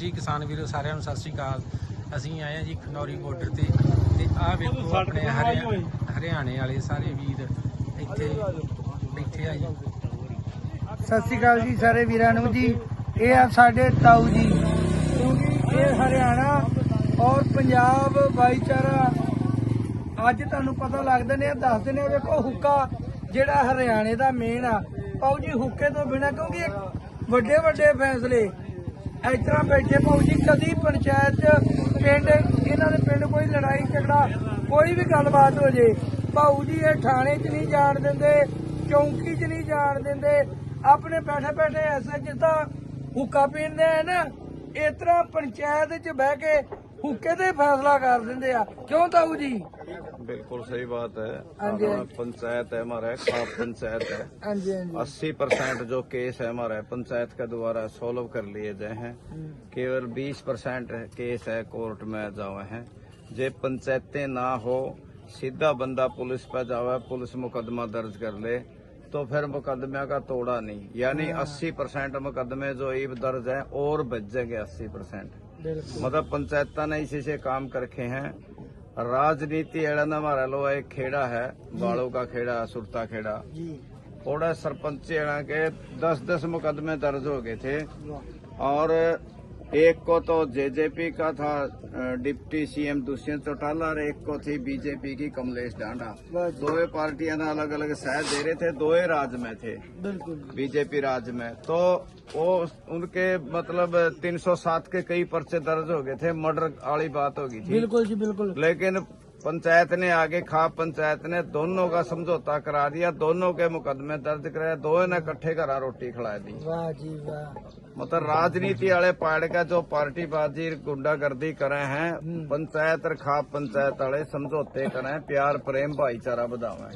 ਜੀ ਕਿਸਾਨ ਵੀਰੋ ਸਾਰਿਆਂ ਨੂੰ ਸਤਿ ਸ਼੍ਰੀ ਅਕਾਲ। ਅਸੀਂ ਆਏ ਆ ਜੀ ਖਨੌਰੀ ਬਾਰਡਰ ਤੇ ਤੇ ਆਹ ਵੇਖੋ ਆਪਣੇ ਹਰਿਆ- ਹਰਿਆਣੇ ਵਾਲੇ ਸਾਰੇ ਵੀਰ ਇੱਥੇ ਬੈਠੇ ਆ ਜੀ। ਸਤਿ ਸ਼੍ਰੀ ਅਕਾਲ ਜੀ ਸਾਰੇ ਵੀਰਾਂ ਨੂੰ ਜੀ। ਇਹ ਆ ਸਾਡੇ ਤਾਊ ਜੀ। ਕਿਉਂਕਿ ਇਹ ਹਰਿਆਣਾ ਔਰ ਪੰਜਾਬ ਭਾਈਚਾਰਾ ਅੱਜ ਤੁਹਾਨੂੰ ਪਤਾ ਲੱਗਦੇ ਨੇ ਦੱਸਦੇ ਨੇ ਵੇਖੋ ਹੁੱਕਾ ਜਿਹੜਾ ਹਰਿਆਣੇ ਦਾ ਮੇਨ ਆ। ਪਾਉ ਜੀ ਹੁੱਕੇ ਤੋਂ ਬਿਨਾ ਕਿਉਂਕਿ ਇਹ ਵੱਡੇ ਵੱਡੇ ਫੈਸਲੇ ਇਸ ਤਰ੍ਹਾਂ ਬੈਠੇ ਪਾਉ ਜੀ, ਕਦੀ ਪੰਚਾਇਤ, ਪਿੰਡ, ਇਹਨਾਂ ਦੇ ਪਿੰਡ ਕੋਈ ਲੜਾਈ ਝਗੜਾ, ਕੋਈ ਵੀ ਗੱਲਬਾਤ ਹੋ ਜੇ, ਭਾਊ ਜੀ ਇਹ ਥਾਣੇ 'ਚ ਨਹੀਂ ਜਾਣ ਦਿੰਦੇ, ਚੌਂਕੀ 'ਚ ਨਹੀਂ ਜਾਣ ਦਿੰਦੇ, ਆਪਣੇ ਬੈਠੇ ਬੈਠੇ ਐਸਾ ਜਿੱਦਾਂ ਹੁੱਕਾ ਪੀਂਦੇ ਆ ਨਾ, ਇਸ ਤਰ੍ਹਾਂ ਪੰਚਾਇਤ 'ਚ ਬਹਿ ਕੇ ਹੁੱਕੇ ਤੇ ਫੈਸਲਾ ਕਰ ਦਿੰਦੇ ਆ ਕਿਉਂ ਤਾਊ ਜੀ बिल्कुल सही बात है हाँ जी, हाँ हमारा पंचायत है हमारा खाप पंचायत है ਹਾਂਜੀ ਹਾਂਜੀ अस्सी परसेंट जो केस है हमारा पंचायत के द्वारा सोल्व कर लिए गए हैं केवल बीस परसेंट केस है कोर्ट में जावे हैं जे पंचायतें ना हो सीधा बंदा पुलिस पे जावे पुलिस मुकदमा दर्ज कर ले तो फिर मुकदमे का तोड़ा नहीं यानी अस्सी परसेंट मुकदमे जो ईब दर्ज है और बच जाएंगे अस्सी परसेंट ਬਿਲਕੁਲ मतलब पंचायत ने इसी से काम कर रखे हैं राजनीति एड़ा ना हमारा लो एक खेड़ा है बालों का खेड़ा सुरता खेड़ा ਜੀ थोड़ा सरपंच एड़ा के दस दस मुकदमे दर्ज हो गए थे और एक को तो जेजेपी का था डिप्टी सीएम दुष्यंत चौटाला और एक को थी बीजेपी की कमलेश डांडा। दो पार्टियाँ ना अलग अलग शायद दे रहे थे दो ही राज्य में थे। बिल्कुल। बीजेपी राज्य में। तो वो उनके मतलब 307 के कई पर्चे दर्ज हो गए थे मर्डर वाली बात होगी थी। बिल्कुल जी बिल्कुल। लेकिन पंचायत ने आगे खाप पंचायत ने दोनों का समझौता करा दिया दोनों के मुकदमे दर्ज कराए दो ने इकट्ठे करा रोटी खिला दी। वाह जी वाह। मतलब राजनीति आले पाड़ का जो पार्टी बाजी गुंडागर्दी करे हैं पंचायत और खाप पंचायत आले समझौते करे प्यार प्रेम भाईचारा बधावे